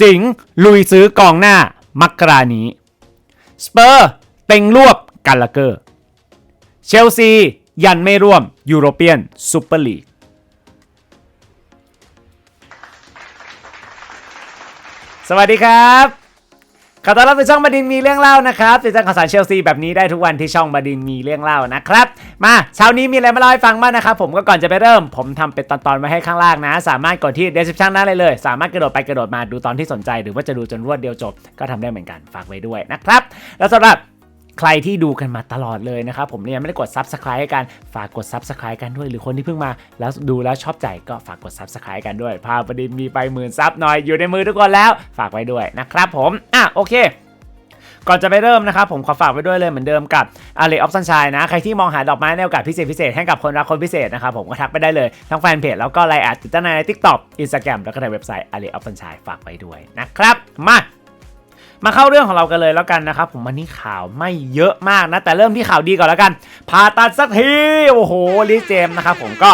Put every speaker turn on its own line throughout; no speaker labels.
สิงห์ลุยซื้อกองหน้า มักกรานี้ สเปอร์ เต็งรวบกันละเกอร์ เชลซี ยันไม่ร่วมยูโรเปียนซูเปอร์ลีกสวัสดีครับ ขอต้อนรับสู่ช่องบดินมีเรื่องเล่านะครับติดตามข่าวสารเชลซีแบบนี้ได้ทุกวันที่ช่องบดินมีเรื่องเล่านะครับ มาเช้านี้มีอะไรมาเล่าให้ฟังบ้างนะครับผมก็ก่อนจะไปเริ่ม ผมทำเป็นตอนๆไว้ให้ข้างล่างนะ สามารถกดที่ description นั้นเลยเลย สามารถกระโดดไปกระโดดมาดูตอนที่สนใจ หรือว่าจะดูจนรวดเดียวจบ ก็ทำได้เหมือนกันฝากไว้ด้วยนะครับ แล้วสำหรับ ใครที่ดูกันมาตลอดเลยนะครับ ผมเนี่ยไม่ได้กด Subscribe ให้กันฝากกด Subscribe กันด้วย หรือคนที่เพิ่งมา แล้วดูแล้วชอบใจก็ฝากกด Subscribe กันด้วย พาประเดินมีไปหมื่นซับหน่อยอยู่ในมือทุกคนแล้ว ฝากไว้ด้วยนะครับผม อะโอเคก่อนจะไปเริ่มนะครับ ผมขอฝากไว้ด้วยเลยเหมือนเดิมกับ a l e of Sunshine นะ ใครที่มองหาดอกไม้ในโอกาสพิเศษพิเศษให้กับคนรักคนพิเศษนะครับ ผมก็ทักไปได้เลย ทั้งแฟนเพจแล้วก็ไลน์แอดติดตั้งใน TikTok Instagram แล้วก็ในเว็บไซต์ a l e of Sunshine ฝากไว้ด้วยนะครับ มา มาเข้าเรื่องของเรากันเลยแล้วกันนะครับผมวันนี้ข่าวไม่เยอะมากนะ แต่เริ่มที่ข่าวดีก่อนแล้วกันผ่าตัดสักทีโอ้โหลิเจมนะครับผมก็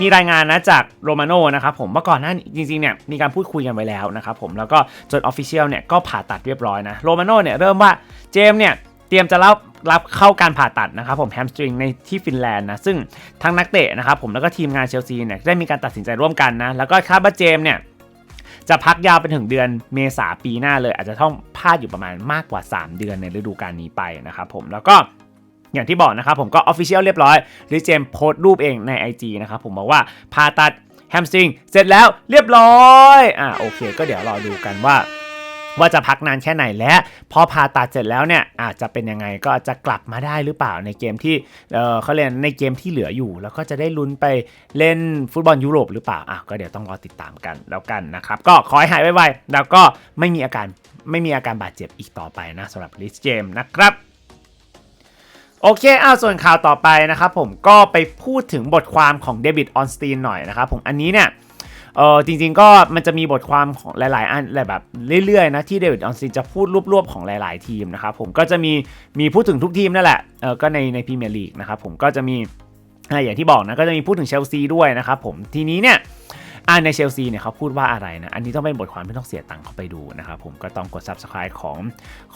มีรายงานนะจากโรมาโนนะครับผมเมื่อก่อนหน้าจริงๆเนี่ยมีการพูดคุยกันไว้แล้วนะครับผมแล้วก็จนออฟฟิเชียลเนี่ยก็ผ่าตัดเรียบร้อยนะโรมาโนเนี่ยเริ่มว่าเจมเนี่ยเตรียมจะรับรับเข้าการผ่าตัดนะครับผมแฮมสตริงในที่ฟินแลนด์นะซึ่งทั้งนักเตะนะครับผมแล้วก็ทีมงานเชลซีเนี่ยได้มีการตัดสินใจร่วมกันนะแล้วก็คาดว่าเจมเนี่ย จะพักยาวไปถึงเดือนเมษาปีหน้าเลย อาจจะต้องพลาดอยู่ประมาณมากกว่า 3 เดือนในฤดูกาลนี้ไปนะครับผมแล้วก็อย่างที่บอกนะครับผมก็ออฟฟิเชียลเรียบร้อยหรือเจมโพสต์รูปเองใน IG นะครับผมบอกว่าผ่าตัดแฮมสตริงเสร็จแล้วเรียบร้อยอ่าโอเค ก็เดี๋ยวรอดูกันว่า ว่าจะพักนานแค่ไหนและพอผ่าตัดเสร็จแล้วเนี่ยอาจจะเป็นยังไงก็จะกลับมาได้หรือเปล่าในเกมที่เออเขาเรียนในเกมที่เหลืออยู่ แล้วก็จะได้ลุ้นไปเล่นฟุตบอลยุโรปหรือเปล่าอะก็เดี๋ยวต้องรอติดตามกันแล้วกันนะครับก็ขอให้หายไวๆแล้วก็ไม่มีอาการไม่มีอาการบาดเจ็บอีกต่อไปนะสำหรับลิสเจมนะครับโอเคอ้าวส่วนข่าวต่อไปนะครับผมก็ไปพูดถึงบทความของเดวิดออนสตีนหน่อยนะครับผมอันนี้เนี่ย เออจริง ๆ ก็มันจะมีบทความของหลาย ๆ อันแบบเรื่อย ๆ นะ ที่เดวิดออนซินจะพูดรวบๆของหลาย ๆ ทีมนะครับผมก็จะมีมีพูดถึงทุกทีมนั่นแหละเออก็ในในพรีเมียร์ลีกนะครับผมก็จะมีอะอย่างที่บอกนะก็จะมีพูดถึงเชลซีด้วยนะครับผมทีนี้เนี่ยอ่าในเชลซีเนี่ยเขาพูดว่าอะไรนะ อันนี้ต้องเป็นบทความที่ต้องเสียตังค์เข้าไปดูนะครับผมก็ต้องกด subscribe ของ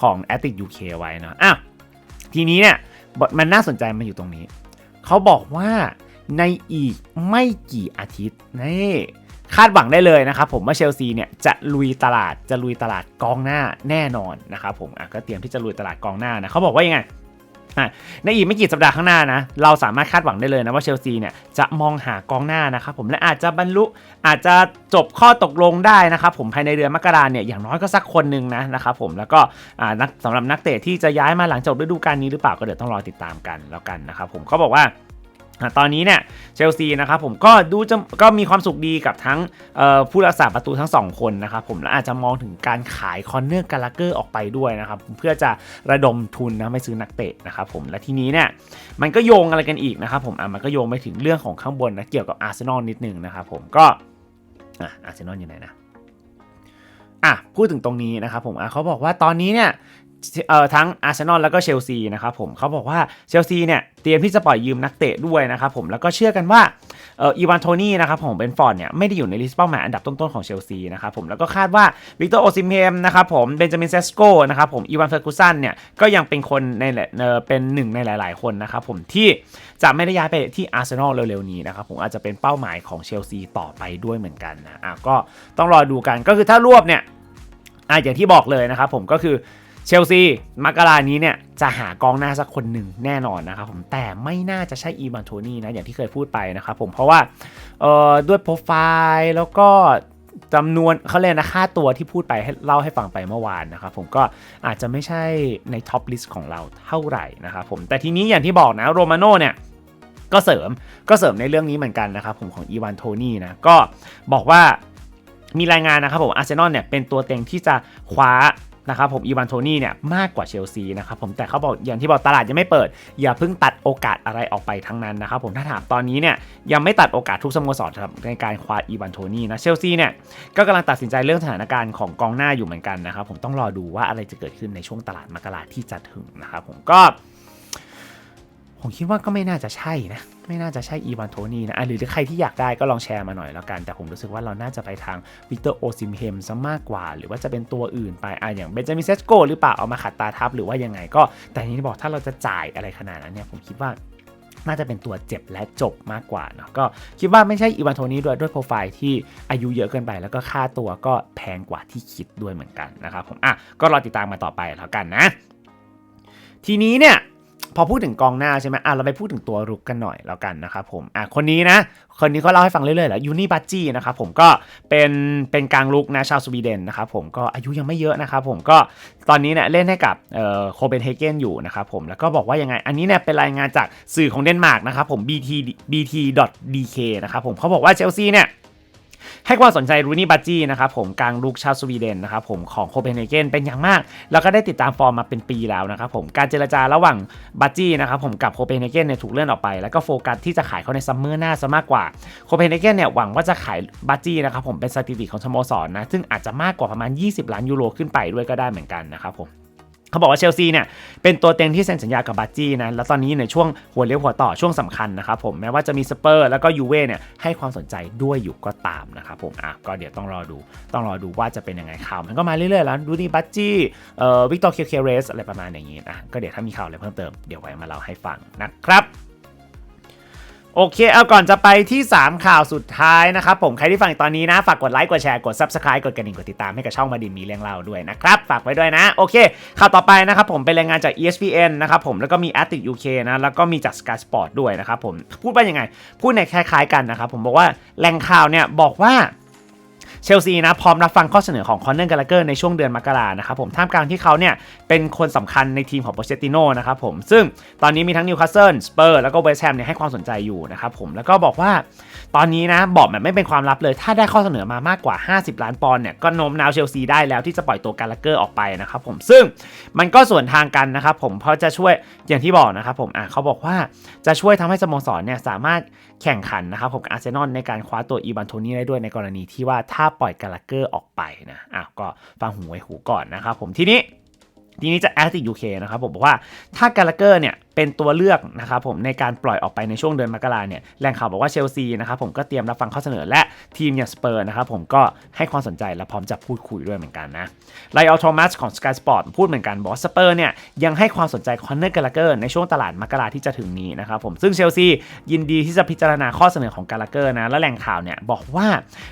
ของ a t t i c UK ไว้นะอะทีนี้เนี่ยบทมันน่าสนใจมันอยู่ตรงนี้ เขาบอกว่าในอีกไม่กี่อาทิตย์นี่ คาดหวังได้เลยนะครับผมว่าเชลซีเนี่ยจะลุยตลาดจะลุยตลาดกองหน้าแน่นอนนะครับผมอะก็เตรียมที่จะลุยตลาดกองหน้านะเขาบอกว่ายังไงอะในอีกไม่กี่สัปดาห์ข้างหน้านะเราสามารถคาดหวังได้เลยนะว่าเชลซีเนี่ยจะมองหากองหน้านะครับผมและอาจจะบรรลุอาจจะจบข้อตกลงได้นะครับผมภายในเดือนมกราเนี่ยอย่างน้อยก็สักคนหนึ่งนะนะครับผมแล้วก็อ่านักสำหรับนักเตะที่จะย้ายมาหลังจบฤดูกาลนี้หรือเปล่าก็เดี๋ยวต้องรอติดตามกันแล้วกันนะครับผมเขาบอกว่า ตอนนี้เนี่ยเชลซีนะครับผมก็ดูจะก็มีความสุขดีกับทั้งผู้รักษาประตูทั้งสองคนนะครับผมและอาจจะมองถึงการขายคอนเนอร์กาลาเกอร์ออกไปด้วยนะครับเพื่อจะระดมทุนนะไม่ซื้อนักเตะนะครับผมและทีนี้เนี่ยมันก็โยงอะไรกันอีกนะครับผมอะมันก็โยงไปถึงเรื่องของข้างบนนะเกี่ยวกับอาร์เซนอลนิดนึงนะครับผมก็อะอาร์เซนอลอยู่ไหนนะอะพูดถึงตรงนี้นะครับผมอะเขาบอกว่าตอนนี้เนี่ย เอ่อทั้งอาร์เซนอลแล้วก็เชลซีนะครับผมเขาบอกว่าเชลซีเนี่ยเตรียมที่จะปล่อยยืมนักเตะด้วยนะครับผมแล้วก็เชื่อกันว่าเอ่ออีวานโทนี่นะครับผมเบนฟอร์ดเนี่ยไม่ได้อยู่ในลิสต์เป้าหมายอันดับต้นๆของเชลซีนะครับผมแล้วก็คาดว่าวิกเตอร์โอซิมเฮมนะครับผมเบนจามินเซสโกนะครับผมอีวานเฟอร์กูสันเนี่ยก็ยังเป็นคนในเอ่อเป็นหนึ่งในหลาย ๆ คนนะครับผมที่จะไม่ได้ย้ายไปที่อาร์เซนอลเร็วๆนี้นะครับผมอาจจะเป็นเป้าหมายของเชลซีต่อไปด้วยเหมือนกันนะอะก็ต้องรอดูกันก็คือถ้ารวบเนี่ยอะอย่างที่บอกเลยนะครับผมก็คือ เชลซีมกรานี้เนี่ยจะหากองหน้าสักคนหนึ่งแน่นอนนะครับผมแต่ไม่น่าจะใช่อีวานโทนี่นะอย่างที่เคยพูดไปนะครับผมเพราะว่าเอ่อด้วยโปรไฟล์แล้วก็จำนวนเขาเรียกนะค่าตัวที่พูดไปให้เล่าให้ฟังไปเมื่อวานนะครับผมก็อาจจะไม่ใช่ในท็อปลิสต์ของเราเท่าไหร่นะครับผมแต่ทีนี้อย่างที่บอกนะโรมาโน่เนี่ยก็เสริมก็เสริมในเรื่องนี้เหมือนกันนะครับผมของอีวานโทนี่นะก็บอกว่ามีรายงานนะครับผมอาร์เซนอลเนี่ยเป็นตัวเต็งที่จะคว้า นะครับผมอีวานโทนี่เนี่ยมากกว่าเชลซีนะครับผมแต่เขาบอกอย่างที่บอกตลาดยังไม่เปิด อย่าเพิ่งตัดโอกาสอะไรออกไปทั้งนั้นนะครับผมถ้าถามตอนนี้เนี่ยยังไม่ตัดโอกาสทุกสโมสรในการคว้าอีวานโทนี่นะเชลซีเนี่ยก็กำลังตัดสินใจเรื่องสถานการณ์ของกองหน้าอยู่เหมือนกันนะครับผมต้องรอดูว่าอะไรจะเกิดขึ้นในช่วงตลาดมกราที่จะถึงนะครับผมก็ ผมคิดว่าก็ไม่น่าจะใช่นะ ไม่น่าจะใช่อีวานโทนี่นะะหรือใครที่อยากได้ก็ลองแชร์มาหน่อยแล้วกัน แต่ผมรู้สึกว่าเราน่าจะไปทางวิกเตอร์โอซิมเฮมซะมากกว่า หรือว่าจะเป็นตัวอื่นไปอะอย่างเบนจามินเซสโกหรือเปล่าเอามาขัดตาทับหรือว่ายังไงก็ แต่นี้บอกถ้าเราจะจ่ายอะไรขนาดนั้นเนี่ยผมคิดว่าน่าจะเป็นตัวเจ็บและจบมากกว่าเนาะก็คิดว่าไม่ใช่อีวานโทนี่ด้วยด้วยโปรไฟล์ที่อายุเยอะเกินไป แล้วก็ค่าตัวก็แพงกว่าที่คิดด้วยเหมือนกันนะครับผมอะก็รอติดตามมาต่อไปแล้วกันนะ ทีนี้เนี่ย พอพูดถึงกองหน้าใช่ไหมอะเราไปพูดถึงตัวรุกกันหน่อยแล้วกันนะครับผมอะคนนี้นะ คนนี้เขาเล่าให้ฟังเรื่อยๆแหละยูนี่บัตจี้นะครับผมก็เป็นเป็นกลางลุกนะชาวสวีเดนนะครับผมก็อายุยังไม่เยอะนะครับผมก็ตอนนี้เนี่ยเล่นให้กับเอ่อโคเปนเฮเกนอยู่นะครับผมแล้วก็บอกว่ายังไง อันนี้เนี่ยเป็นรายงานจากสื่อของเดนมาร์กนะครับผม bt bt.dk นะครับผมเขาบอกว่าเชลซีเนี่ย ให้ความสนใจรูนี่บัจจี้นะครับผมกลางลูกชาวสวีเดนนะครับผมของโคเปนเฮเกนเป็นอย่างมาก แล้วก็ได้ติดตามฟอร์มมาเป็นปีแล้วนะครับผมการเจรจาระหว่างบัจจี้นะครับผมกับโคเปนเฮเกนเนี่ยถูกเลื่อนออกไป แล้วก็โฟกัสที่จะขายเขาในซัมเมอร์หน้าซะมากกว่าโคเปนเฮเกนเนี่ยหวังว่าจะขายบัจจี้นะครับผมเป็นสถิติของสโมสรนะซึ่งอาจจะมากกว่าประมาณ 20 ล้านยูโรขึ้นไปด้วยก็ได้เหมือนกันนะครับผม เขาบอกว่าเชลซีเนี่ยเป็นตัวเต็งที่เซ็นสัญญากับบัตจี้นะแล้วตอนนี้ในช่วงหัวเลี้ยวหัวต่อช่วงสำคัญนะครับผมแม้ว่าจะมีสเปอร์แล้วก็ยูเว่เนี่ยให้ความสนใจด้วยอยู่ก็ตามนะครับผมอะก็เดี๋ยวต้องรอดูต้องรอดูว่าจะเป็นยังไงข่าวมันก็มาเรื่อยๆแล้วดูนี่บัตจี้เอ่อวิกตอร์เคเคเรสอะไรประมาณอย่างนี้นะก็เดี๋ยวถ้ามีข่าวอะไรเพิ่มเติมเดี๋ยวไว้มาเล่าให้ฟังนะครับ โอเค เอาก่อนจะไปที่ 3 ข่าวสุดท้ายนะครับผมใครที่ฟังตอนนี้นะ ฝากกดไลค์กดแชร์กด Subscribe กดกระดิ่งกดติดตามให้กับช่องมาดินมีเรื่องเล่าด้วยนะครับ ฝากไว้ด้วยนะ โอเค ข่าวต่อไปนะครับผมเป็นรายงานจาก ESPN นะครับผมแล้วก็มี a t t i c UK นะแล้วก็มีจาก Sky Sport ด้วยนะครับผมพูดว่ายังไง พูดในคล้ายๆกันนะครับผมบอกว่าแหล่งข่าวเนี่ยบอกว่า เชลซีนะพร้อมรับฟังข้อเสนอของคอนเนอร์กาลาเกอร์ในช่วงเดือนมกรานะครับผมท่ามกลางที่เขาเนี่ยเป็นคนสำคัญในทีมของโปเชตติโนนะครับผมซึ่งตอนนี้มีทั้งนิวคาสเซิลสเปอร์แล้วก็เวสต์แฮมเนี่ยให้ความสนใจอยู่นะครับผมแล้วก็บอกว่าตอนนี้นะบอกแบบไม่เป็นความลับเลย ถ้าได้ข้อเสนอมามากกว่า 50 ล้านปอนด์เนี่ยก็โน้มน้าวเชลซีได้แล้วที่จะปล่อยตัวกาลาเกอร์ออกไปนะครับผมซึ่งมันก็ส่วนทางกันนะครับผมเพราะจะช่วยอย่างที่บอกนะครับผมอะเขาบอกว่าจะช่วยทำให้สโมสรเนี่ยสามารถ แข่งขันนะครับผมกับอาร์เซนอลในการคว้าตัวอีบานโทนี่ได้ด้วยในกรณีที่ว่าถ้าปล่อยกาลาเกอร์ออกไปนะอ้าวก็ฟังหูไว้หูก่อนนะครับผมทีนี้ทีนี้จะ a อ t i c UK นะครับผมบอกว่าถ้ากาลาเกอร์เนี่ย เป็นตัวเลือกนะครับผมในการปล่อยออกไปในช่วงเดือนมกราเนี่ยแหล่งข่าวบอกว่าเชลซีนะครับผมก็เตรียมรับฟังข้อเสนอและทีมอย่างสเปอร์นะครับผมก็ให้ความสนใจและพร้อมจะพูดคุยด้วยเหมือนกันนะไลออลโทมัสของ Sky Sport พูดเหมือนกันบอกสเปอร์เนี่ยยังให้ความสนใจคอนเนอร์กาลาเกอร์ในช่วงตลาดมกราที่จะถึงนี้นะครับผมซึ่งเชลซียินดีที่จะพิจารณาข้อเสนอของกาลาเกอร์นะและแหล่งข่าวเนี่ยบอกว่า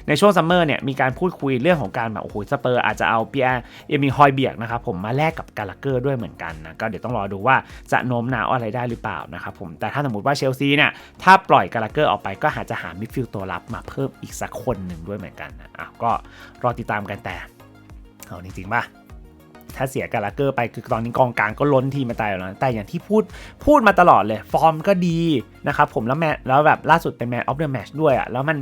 ในช่วงซัมเมอร์เนี่ยมีการพูดคุยเรื่องของการแบบโอ้โหสเปอร์อาจจะเอาเปียเอมิฮอยเบียกนะครับผมมาแลกกับกาลาเกอร์ด้วยเหมือนกันนะก็เดี๋ยวต้องรอดูว่าจะโน้มน้าวอะไรได้หรือเปล่านะครับผมแต่ถ้าสมมติว่าเชลซีเนี่ยถ้าปล่อยกาลาเกอร์ออกไปก็อาจจะหามิดฟิลด์ตัวรับมาเพิ่มอีกสักคนหนึ่งด้วยเหมือนกันนะอะก็รอติดตามกันแต่เอาจริงๆป่ะถ้าเสียกาลาเกอร์ไปคือตอนนี้กองกลางก็ล้นทีมมาตายแล้วนะแต่อย่างที่พูดพูดมาตลอดเลย ฟอร์มก็ดีนะครับผมแล้วแมแล้วแบบล่าสุดเป็นแมตช์ออฟเดอะแมชด้วยอะ่ะแล้วมัน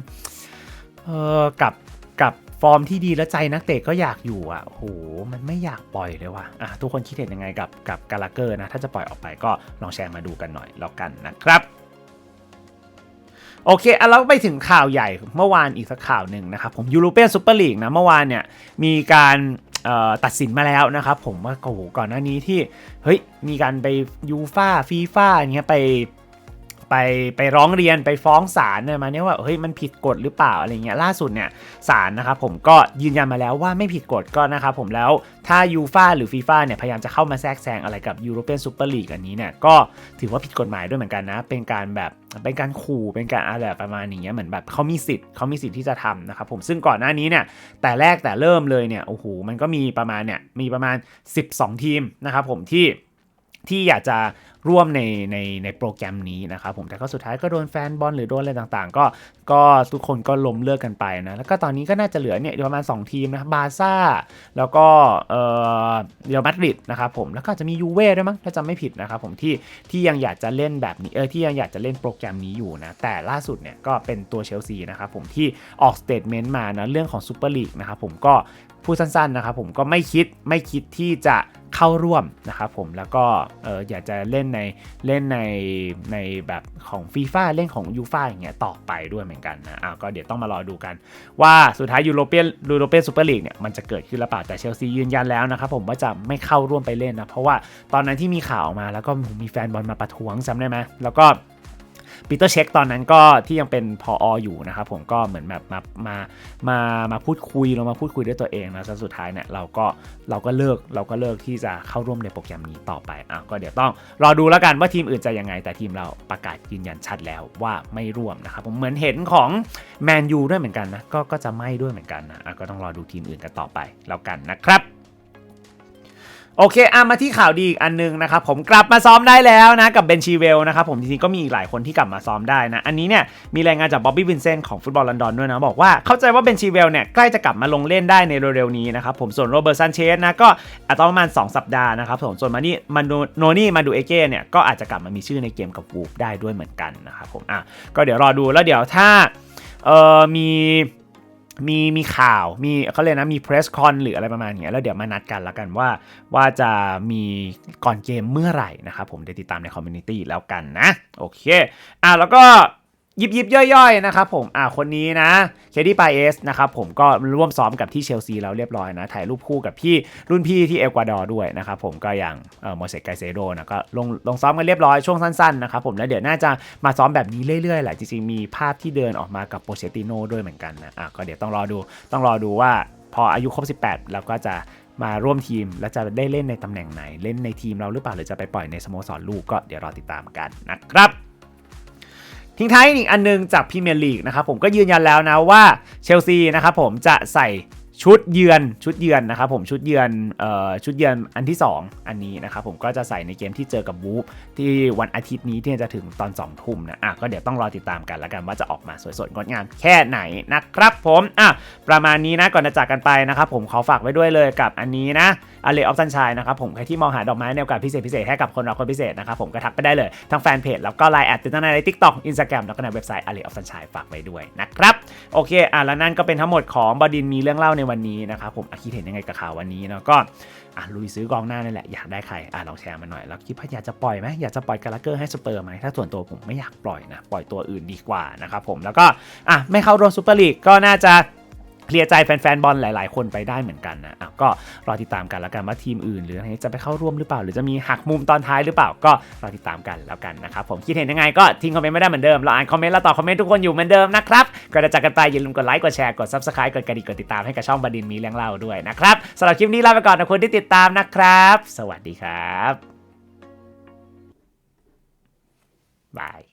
เออกับกับ ฟอร์มที่ดีแล้วใจนักเตะก็อยากอยู่อะโอ้โหมันไม่อยากปล่อยเลยว่ะอะทุกคนคิดเห็นยังไงกับกับกาลาเกอร์นะถ้าจะปล่อยออกไปก็ลองแชร์มาดูกันหน่อยแล้วกันนะครับโอเคอะเราไปถึงข่าวใหญ่เมื่อวานอีกสักข่าวหนึ่งนะครับผมยูโรเปียนซูเปอร์ลีกนะเมื่อวานเนี่ยมีการตัดสินมาแล้วนะครับผมว่าโอ้โหก่อนหน้านี้ที่เฮ้ยมีการไปยูฟ่าฟีฟ่าเงี้ยไป ไปไปร้องเรียนไปฟ้องศาลเนี่ยมาเนี่ยว่าเฮ้ยมันผิดกฎหรือเปล่าอะไรเงี้ยล่าสุดเนี่ยศาลนะครับผมก็ยืนยันมาแล้วว่าไม่ผิดกฎก็นะครับผมแล้วถ้ายูฟาหรือฟีฟ่าเนี่ยพยายามจะเข้ามาแทรกแซงอะไรกับยูโรเปียนซูเปอร์ลีกอันนี้เนี่ยก็ถือว่าผิดกฎหมายด้วยเหมือนกันนะ เป็นการแบบเป็นการขู่เป็นการอะไรประมาณนี้เหมือนแบบเขามีสิทธิ์เขามีสิทธิ์ที่จะทำนะครับผมซึ่งก่อนหน้านี้เนี่ยแต่แรกแต่เริ่มเลยเนี่ยโอ้โหมันก็มีประมาณเนี่ยมีประมาณ 12 ทีมนะครับผมที่ ที่อยากจะร่วมในในในโปรแกรมนี้นะครับผมแต่ก็สุดท้ายก็โดนแฟนบอลหรือโดนอะไรต่างๆ ก็ก็ทุกคนก็ล้มเลิกกันไปนะแล้วก็ตอนนี้ก็น่าจะเหลือเนี่ยประมาณ 2 ทีมนะบาซ่า แล้วก็เออเรอัลมาดริดนะครับผมแล้วก็จจะมียูเว่ด้วยมั้งถ้าจำไม่ผิดนะครับผมที่ที่ยังอยากจะเล่นแบบนี้เออที่ยังอยากจะเล่นโปรแกรมนี้อยู่นะแต่ล่าสุดเนี่ยก็เป็นตัวเชลซีนะครับผมที่ออกสเตทเมนต์มานะเรื่องของซูเปอร์ลีกนะครับผมก็ พูดสั้นๆนะครับผมก็ไม่คิดไม่คิดที่จะเข้าร่วมนะครับผมแล้วก็เอออยากจะเล่นในเล่นในในแบบของฟีฟ่าเล่นของยูฟ่าอย่างเงี้ยต่อไปด้วยเหมือนกันนะอ้าวก็เดี๋ยวต้องมารอดูกัน ว่าสุดท้ายยูโรเปียนยูโรเปียนซูเปอร์ลีกเนี่ยมันจะเกิดขึ้นหรือเปล่าแต่เชลซียืนยันแล้วนะครับผมว่าจะไม่เข้าร่วมไปเล่นนะเพราะว่าตอนนั้นที่มีข่าวออกมาแล้วก็มีแฟนบอลมาประท้วงจำได้ไหมแล้วก็ ปีเตอร์เช็คตอนนั้นก็ที่ยังเป็นพอออยู่นะครับผมก็เหมือนแบบมามามามาพูดคุยเรามาพูดคุยด้วยตัวเองนะสุดท้ายเนี่ยเราก็เราก็เลิกเราก็เลิกที่จะเข้าร่วมในโปรแกรมนี้ต่อไปอะก็เดี๋ยวต้องรอดูแล้วกันว่าทีมอื่นจะยังไง แต่ทีมเราประกาศยืนยันชัดแล้วว่าไม่ร่วมนะครับผมเหมือนเห็นของแมนยูด้วยเหมือนกันนะก็ก็จะไม่ด้วยเหมือนกันนะะก็ต้องรอดูทีมอื่นกันต่อไปแล้วกันนะครับ โอเคอะมาที่ข่าวดีอีกอันนึงนะครับผมกลับมาซ้อมได้แล้วนะกับเบนชีเวลนะครับผมจริงๆก็มีอีกหลายคนที่กลับมาซ้อมได้นะ อันนี้เนี่ยมีรายงานจากบ๊อบบี้วินเซนต์ของฟุตบอลลอนดอนด้วยนะ บอกว่าเข้าใจว่าเบนชีเวลเนี่ยใกล้จะกลับมาลงเล่นได้ในเร็วๆนี้นะครับผมส่วนโรเบิร์ตซันเชสนะก็อาจจะประมาณ 2 สัปดาห์นะครับผมส่วนมานี่มันโนนี่มาดูเอเก้เนี่ยก็อาจจะกลับมามีชื่อในเกมกับวูฟได้ด้วยเหมือนกันนะครับผมอะก็เดี๋ยวรอดูแล้วเดี๋ยวถ้าเอ่อมี มีมีข่าวมีเขาเรียกนะมีเพรสคอนหรืออะไรประมาณเนี้ยแล้วเดี๋ยวมานัดกันแล้วกันว่า ว่าจะมีก่อนเกมเมื่อไหร่นะครับผมเดี๋ยวติดตามในคอมมูนิตี้แล้วกันนะ โอเคอะแล้วก็ ยิบยิบย่อยๆนะครับผมอะคนนี้นะเคดี้ปาเอสนะครับผมก็ร่วมซ้อมกับที่เชลซีแล้วเรียบร้อยนะ ถ่ายรูปคู่กับพี่รุ่นพี่ที่เอกวาดอร์ด้วยนะครับผมก็อย่างเอ่อโมเสสไกเซโดนะก็ลงลงซ้อมกันเรียบร้อยช่วงสั้นๆนะครับผมแล้วเดี๋ยวน่าจะมาซ้อมแบบนี้เรื่อยๆแหละจริงๆ มีภาพที่เดินออกมากับโปเชติโน่ด้วยเหมือนกันนะอะก็เดี๋ยวต้องรอดูต้องรอดูว่าพออายุครบ 18 แล้วก็จะมาร่วมทีมแล้วจะได้เล่นในตำแหน่งไหน เล่นในทีมเราหรือเปล่าหรือจะไปปล่อยในสโมสรลูกก็เดี๋ยวรอติดตามกันนะครับ ทิ้งท้ายอีกอันนึงจากพรีเมียร์ลีกนะครับผมก็ยืนยันแล้วนะว่าเชลซีนะครับผมจะใส่ ชุดเยือนชุดเยือนนะครับผมชุดเยือนเอ่อชุดเยือนอันที่ 2 อันนี้นะครับผมก็จะใส่ในเกมที่เจอกับวูฟที่วันอาทิตย์นี้ที่จะถึงตอน2ทุ่มนะอะก็เดี๋ยวต้องรอติดตามกันแล้วกันว่าจะออกมาสวยสดงดงามแค่ไหนนะครับผมอะประมาณนี้นะก่อนจะจากกันไปนะครับผมขอฝากไว้ด้วยเลยกับอันนี้นะอเลออฟซันช e นะครับผมใครที่มองหาดอกไม้ในโอกาสพิเศษพิเศษให้กับคนรักคนพิเศษนะครับผมก็ทักไปได้เลยทั้งแฟนเพจแล้วก็ไลน์แอดติดตั้งในทิกตอกอินสตาแกรมแล้วก็ในเว็บไซต์ a l e of Sunshine ฝากไว้ด้วยนะครับโอเคอะแล้วนั่นก็เป็นทั้งหมดของบดินมีเรื่องเล่าในวันนี้นะครับผมอะคิดเห็นยังไงกับข่าววันนี้เนาะก็อะลุยซื้อกองหน้านั่นแหละอยากได้ใครอะลองแชร์มาหน่อยแล้วคิดว่าอยากจะปล่อยไหมอยากจะปล่อยกาลาเกอร์ให้สเปอร์ไหมถ้าส่วนตัวผมไม่อยากปล่อยนะปล่อยตัวอื่นดีกว่านะครับผมแล้วก็อะไม่เข้าร่วมซูเปอร์ลีกก็น่าจะ เคลียร์ใจแฟนๆบอลหลาย ๆ คนไปได้เหมือนกันนะอะก็รอติดตามกันแล้วกันว่าทีมอื่น หรืออะไรจะไปเข้าร่วมหรือเปล่า หรือจะมีหักมุมตอนท้ายหรือเปล่าก็รอติดตามกันแล้วกันนะครับผมคิดเห็นยังไงก็ทิ้งคอมเมนต์ไม่ได้เหมือนเดิมเราอ่านคอมเมนต์เราตอบคอมเมนต์ทุกคนอยู่เหมือนเดิมนะครับก็จะจากกันไปอย่าลืมกดไลค์กดแชร์กด subscribe กดกระดิ่งกดติดตามให้กับช่องบดินมีเรื่องเล่าด้วยนะครับสำหรับคลิปนี้ลาไปก่อนนะคุณที่ติดตามนะครับ สวัสดีครับบาย